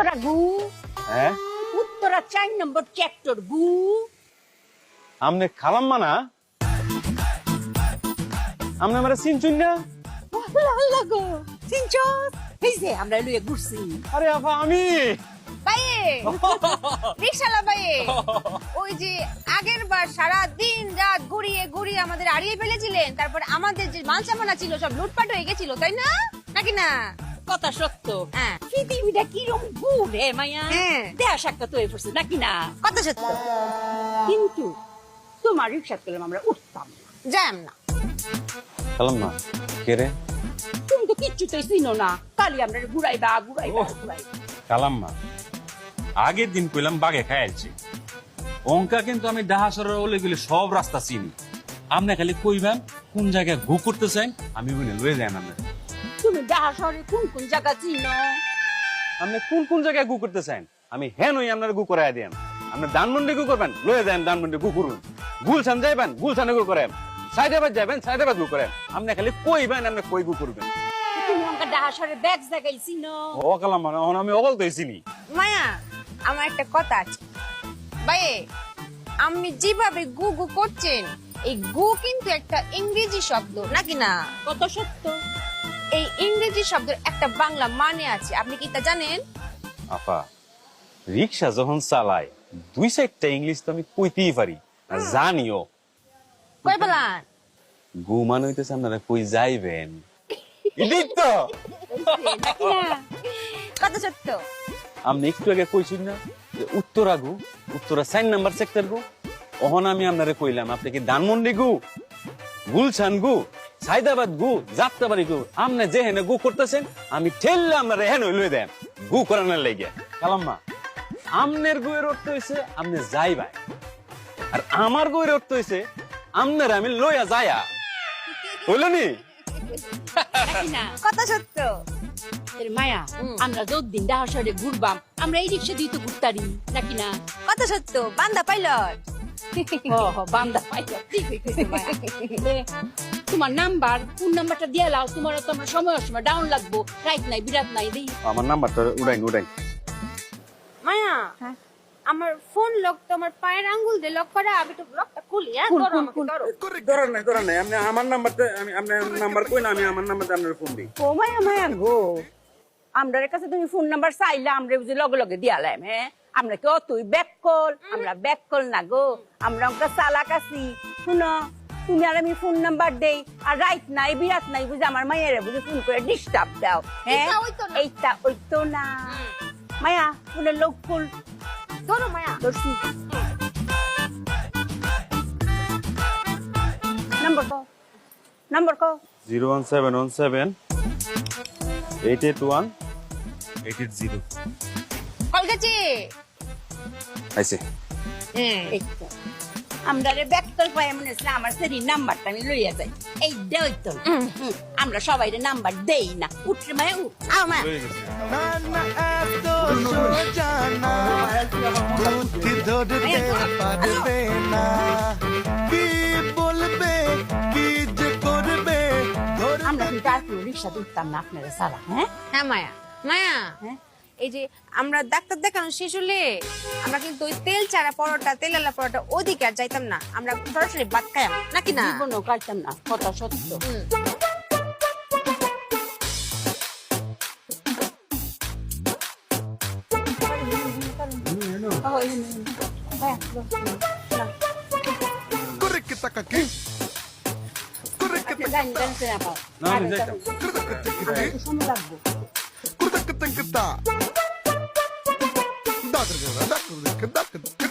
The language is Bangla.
উত্তরা গু হ্যাঁ? উত্তরা চার নম্বর চ্যাপ্টার গু। আমনে খালাম্মা না আমনে আমারে চিনচুন না? আল্লাহ আল্লাহ গো এই যে আমরা লইয়া ঘুরছি। আরে আমি? বাইয়ে রিক্সালা বাইয়ে ওই যে আগের বার সারা দিন রাত ঘুরিয়ে ঘুরিয়ে আমাদের হারিয়ে ফেলেছিলেন তারপর আমাদের যে মাল সামানা ছিল সব লুটপাট হয়ে গেছিল তাই না? নাকি না? কথা সত্য। হ্যাঁ। পৃথিবীটা কিরম হ্যাঁ। সাক্ষাৎ হয়ে পড়ছে নাকি না? কত সত্য। কিন্তু তোমার রিক্সা করলাম আমরা উঠতাম না। জ্যাম না। কে রে? তুমি তো কিচ্ছুতেই চিনো না। কালি আমরা ঘুরাইবা ঘুরাইবা ঘুরাইবা। কালাম্মা আগের দিন কইলাম বাগে খাইছি অঙ্কা কিন্তু আমি ডাহাসরের ওলে গেলে সব রাস্তা চিনি। আপনি খালি কইবেন কোন জায়গায় ঘু করতে চাই আমি বলে লয়ে যাই না। তুমি শহরে কোন কোন জায়গা চিনো? আপনি কোন কোন জায়গায় গু করতে চান আমি হ্যাঁ নই আপনার গু করাই দেন আপনি দানমন্ডি গু করবেন লয়ে যান দানমন্ডি গু করুন। গুলশান যাইবেন গুলশানে গু করেন। সাইদাবাদ যাবেন সাইদাবাদ গু করেন। আপনি খালি কইবেন আপনি কই গু করবেন। তুমি আমাকে ডাহা শহরে ব্যাগ জায়গায় চিনো? ও কালাম্মা এখন আমি অকল তো চিনি। মায়া আমার একটা কথা আছে। বাইয়ে আপনি যেভাবে গু গু করছেন এই গু কিন্তু একটা ইংরেজি শব্দ নাকি না? কত সত্য? এই ইংরেজি শব্দের একটা বাংলা মানে আছে। আপনি কি তা জানেন? আপা রিক্সা যখন চালায় দুই সাইডটা ইংলিশ তো আমি কইতেই পারি। জানিও। কই বলান গু মানে হইতেছে আপনারা কই যাইবেন? তো। কত সত্য। আপনি একটু আগে কইছেন না যে উত্তরা গু উত্তরা সাইন নাম্বার সেক্টর গু? অহন আমি আপনারে কইলাম আপনি কি ধানমন্ডি গু? গুলশান গু? সাইদাবাদ গু যাত্রাবাড়ি গু আপনি যে হেনে গু করতেছেন আমি ঠেললে আপনারা হেন লই দেন গু করানোর লেগে। কালাম্মা আমনের গুয়ের অর্থ হইছে আপনি যাইবাই। আর আমার গুয়ের অর্থ হইছে আমনের আমি লইয়া যায়া। হইল নি? নাকি না কত সত্য মায়া। আমরা যতদিন ডাহা শহরে ঘুরবাম আমরা এই রিক্সা দিয়ে তো ঘুরতারি নাকি না? কত সত্য বান্দা পাইলট। বান্দা ঠিক মায়া। এ, তোমার নাম্বার ফোন নাম্বারটা দিয়ে লাও তোমার তো আমরা সময় সময় ডাউন লাগবো। রাইট নাই বিরাট নাই দেই। আমার নাম্বারটা উড়াইন উড়াইন মায়া আমার ফোন লক তো আমার পায়ের আঙ্গুল দিয়ে লক করা আমি তো লকটা খুলি হ্যাঁ? ধরো আমাকে। ধরো। আপনি আমার নাম্বারটা আমি আপনার নাম্বার কই না আমি আমার নাম্বারটা আপনার ফোন দিই। ও মায়া মায়া গো। আমরার কাছে তুমি ফোন নাম্বার চাইলে আমরা বুঝি লগে লগে দিয়ালাম হ্যাঁ? আমরা কি তুই ব্যাক কল আমরা ব্যাক কল না গো। আমরা চালাক আছি। শুনো তুমি আর আমি ফোন নাম্বার দেই আর রাইট নাই বিরাট নাই বুঝে আমার মায়ের বুঝে ফোন করে ডিস্টার্ব দাও হ্যাঁ? এইটা ওইতো না। এইটা ওই তো না মায়া ফোনের লোক ফুল ধরো মায়া ধরছি। নাম্বার কো নাম্বার কো zero one seven one seven eight eight one eight eight zero. Call গেছে? আইসে হ্যাঁ তো। আমরা রে ব্যাকতল পাই মনে হচ্ছে আমার সেরি নাম্বারটা আমি লইয়া যাই। এই দেই তো। আমরা সবাই রে নাম্বার দেই না। উঠরে মায় উঠ। এত বুদ্ধি ধরতে পারবে না। কি বলবে কি যে করবে আমরা কিন্তু আর কোনো রিক্সা উঠতাম না আপনারা সারা হ্যাঁ? হ্যাঁ মায়া। মায়া হ্যাঁ? এই যে আমরা ডাক্তার দেখানো শেষ হলে আমরা কিন্তু ওই তেল চারা পরোটা তেলালা পরোটা ওদিকে আর যাইতাম না। আমরা সরাসরি ভাত খাইম নাকি না? জীবনও কাটতাম না কথা সত্য। না আমি যাইতাম। টাকা ডাক্তার ডাক্তার ডাক্তার